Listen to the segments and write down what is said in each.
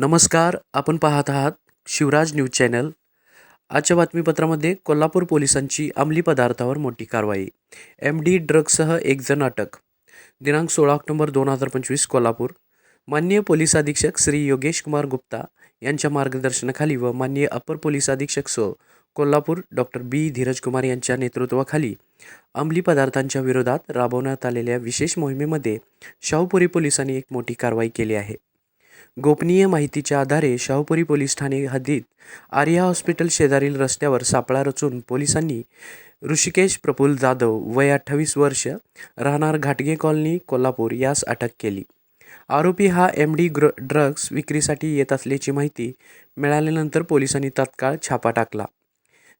नमस्कार आपण पाहत आहात शिवराज न्यूज चॅनल. आजच्या बातमीपत्रामध्ये कोल्हापूर पोलिसांची अंमली पदार्थावर मोठी कारवाई. एम डी ड्रग्जसह एकजण अटक. दिनांक सोळा ऑक्टोबर दोन हजार पंचवीस कोल्हापूर. माननीय पोलीस अधीक्षक श्री योगेश कुमार गुप्ता यांच्या मार्गदर्शनाखाली व माननीय अपर पोलीस अधीक्षक सो कोल्हापूर डॉक्टर बी. धीरज कुमार यांच्या नेतृत्वाखाली अंमली पदार्थांच्या विरोधात राबवण्यात आलेल्या विशेष मोहिमेमध्ये शाहूपुरी पोलिसांनी एक मोठी कारवाई केली आहे. गोपनीय माहितीच्या आधारे शाहूपुरी पोलीस ठाणे हद्दीत आर्या हॉस्पिटल शेजारील रस्त्यावर सापळा रचून पोलिसांनी ऋषिकेश प्रफुल जाधव वय अठ्ठावीस वर्ष राहणार घाटगे कॉलनी कोल्हापूर यास अटक केली. आरोपी हा एम डी ग्र ड्रग्स विक्रीसाठी येत असल्याची माहिती मिळाल्यानंतर पोलिसांनी तात्काळ छापा टाकला.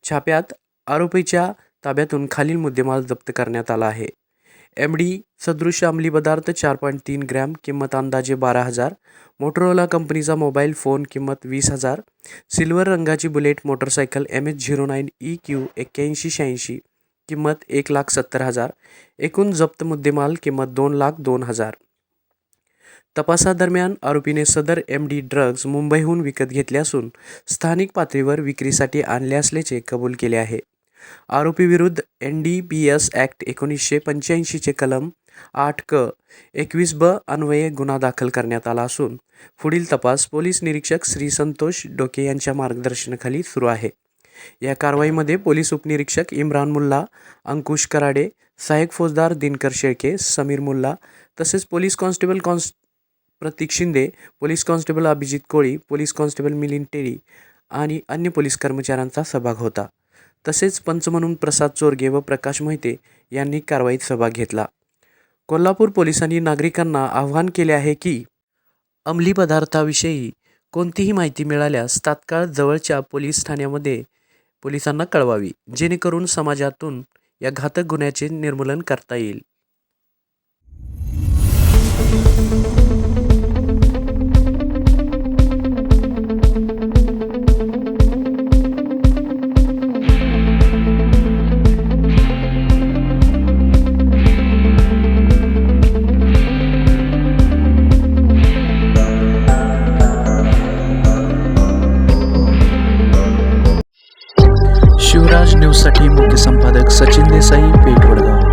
छाप्यात आरोपीच्या ताब्यातून खालील मुद्देमाल जप्त करण्यात आला आहे. एम डी सदृश अंमली पदार्थ चार पॉईंट तीन ग्रॅम किंमत अंदाजे बारा हजार. मोटरोला कंपनीचा मोबाईल फोन किंमत वीस हजार. सिल्वर रंगाची bullet motorcycle M H zero nine E Q एक्क्याऐंशी शहाऐंशी किंमत एक लाख सत्तर हजार. एकूण जप्त मुद्देमाल किंमत दोन लाख दोन हजार. तपासादरम्यान आरोपीने सदर एम डी ड्रग्ज मुंबईहून विकत घेतले असून स्थानिक पातळीवर विक्रीसाठी आणले असल्याचे कबूल केले आहे. आरोपीविरुद्ध N D P S act एकोणीसशे पंच्याऐंशीचे कलम आठ क एकवीस ब अन्वये गुन्हा दाखल करण्यात आला असून पुढील तपास पोलीस निरीक्षक श्री संतोष डोके यांच्या मार्गदर्शनाखाली सुरू आहे. या कारवाईमध्ये पोलीस उपनिरीक्षक इम्रान मुल्ला अंकुश कराडे सहाय्यक फौजदार दिनकर शेळके समीर मुल्ला तसेच police constable cons Prateek Shinde police constable Abhijit Koli police constable Milind Teri आणि अन्य पोलीस कर्मचाऱ्यांचा सहभाग होता. तसेच पंच म्हणून प्रसाद चोरगे व प्रकाश मोहिते यांनी कारवाईत सहभाग घेतला. कोल्हापूर पोलिसांनी नागरिकांना आवाहन केले आहे की अंमली पदार्थाविषयी कोणतीही माहिती मिळाल्यास तात्काळ जवळच्या पोलीस ठाण्यामध्ये पोलिसांना कळवावी जेणेकरून समाजातून या घातक गुन्ह्याचे निर्मूलन करता येईल. शिवराज न्यूजसाठी मुख्य संपादक सचिन देसाई पेठ वडगाव.